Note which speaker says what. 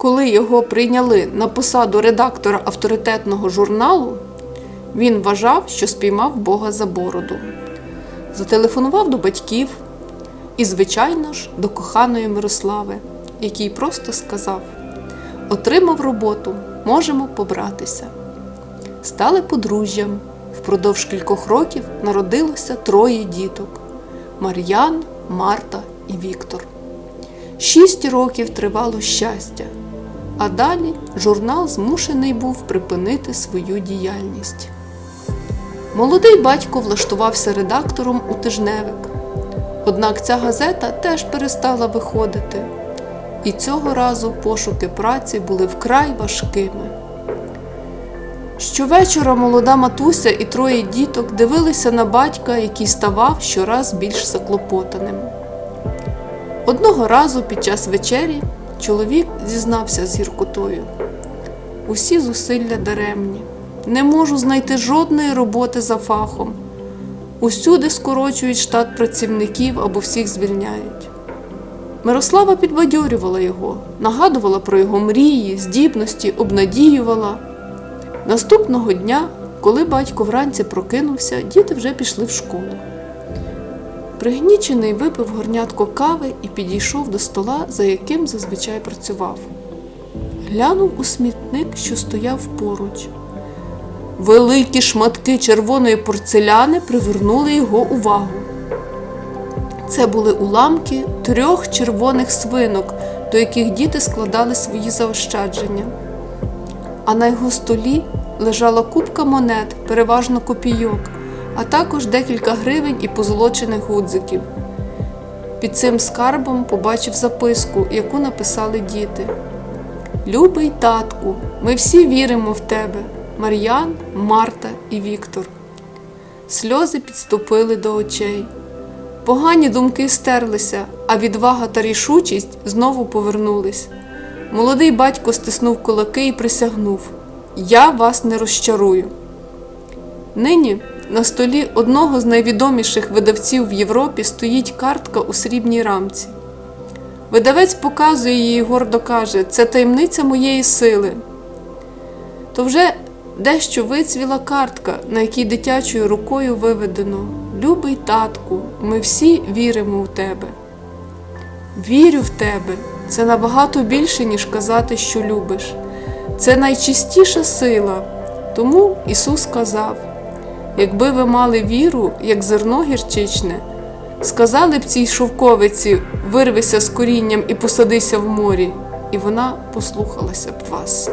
Speaker 1: Коли його прийняли на посаду редактора авторитетного журналу, він вважав, що спіймав Бога за бороду. Зателефонував до батьків і, звичайно ж, до коханої Мирослави, який просто сказав: Отримав роботу, можемо побратися. Стали подружжям. Впродовж кількох років народилося троє діток: Мар'ян, Марта і Віктор. Шість років тривало щастя, а далі журнал змушений був припинити свою діяльність. Молодий батько влаштувався редактором у тижневик. Однак ця газета теж перестала виходити, і цього разу пошуки праці були вкрай важкими. Щовечора молода матуся і троє діток дивилися на батька, який ставав щораз більш заклопотаним. Одного разу під час вечері чоловік зізнався з гіркотою. Усі зусилля даремні. Не можу знайти жодної роботи за фахом. Усюди скорочують штат працівників або всіх звільняють. Мирослава підбадьорювала його, нагадувала про його мрії, здібності, обнадіювала. Наступного дня, коли батько вранці прокинувся, діти вже пішли в школу. Пригнічений випив горнятко кави і підійшов до стола, за яким зазвичай працював. Глянув у смітник, що стояв поруч. Великі шматки червоної порцеляни привернули його увагу. Це були уламки трьох червоних свинок, до яких діти складали свої заощадження. А на його столі лежала купка монет, переважно копійок, а також декілька гривень і позолочених гудзиків. Під цим скарбом побачив записку, яку написали діти. Любий татку, ми всі віримо в тебе, Мар'ян, Марта і Віктор. Сльози підступили до очей. Погані думки стерлися, а відвага та рішучість знову повернулись. Молодий батько стиснув кулаки і присягнув: Я вас не розчарую. Нині на столі одного з найвідоміших видавців в Європі стоїть картка у срібній рамці. Видавець показує її і гордо каже: це таємниця моєї сили. То вже дещо вицвіла картка, на якій дитячою рукою виведено Любий татку, ми всі віримо в тебе. Вірю в тебе це набагато більше, ніж казати, що любиш. Це найчистіша сила. Тому Ісус сказав: якби ви мали віру, як зерно гірчичне, сказали б цій шовковиці, вирвися з корінням і посадися в морі, і вона послухалася б вас.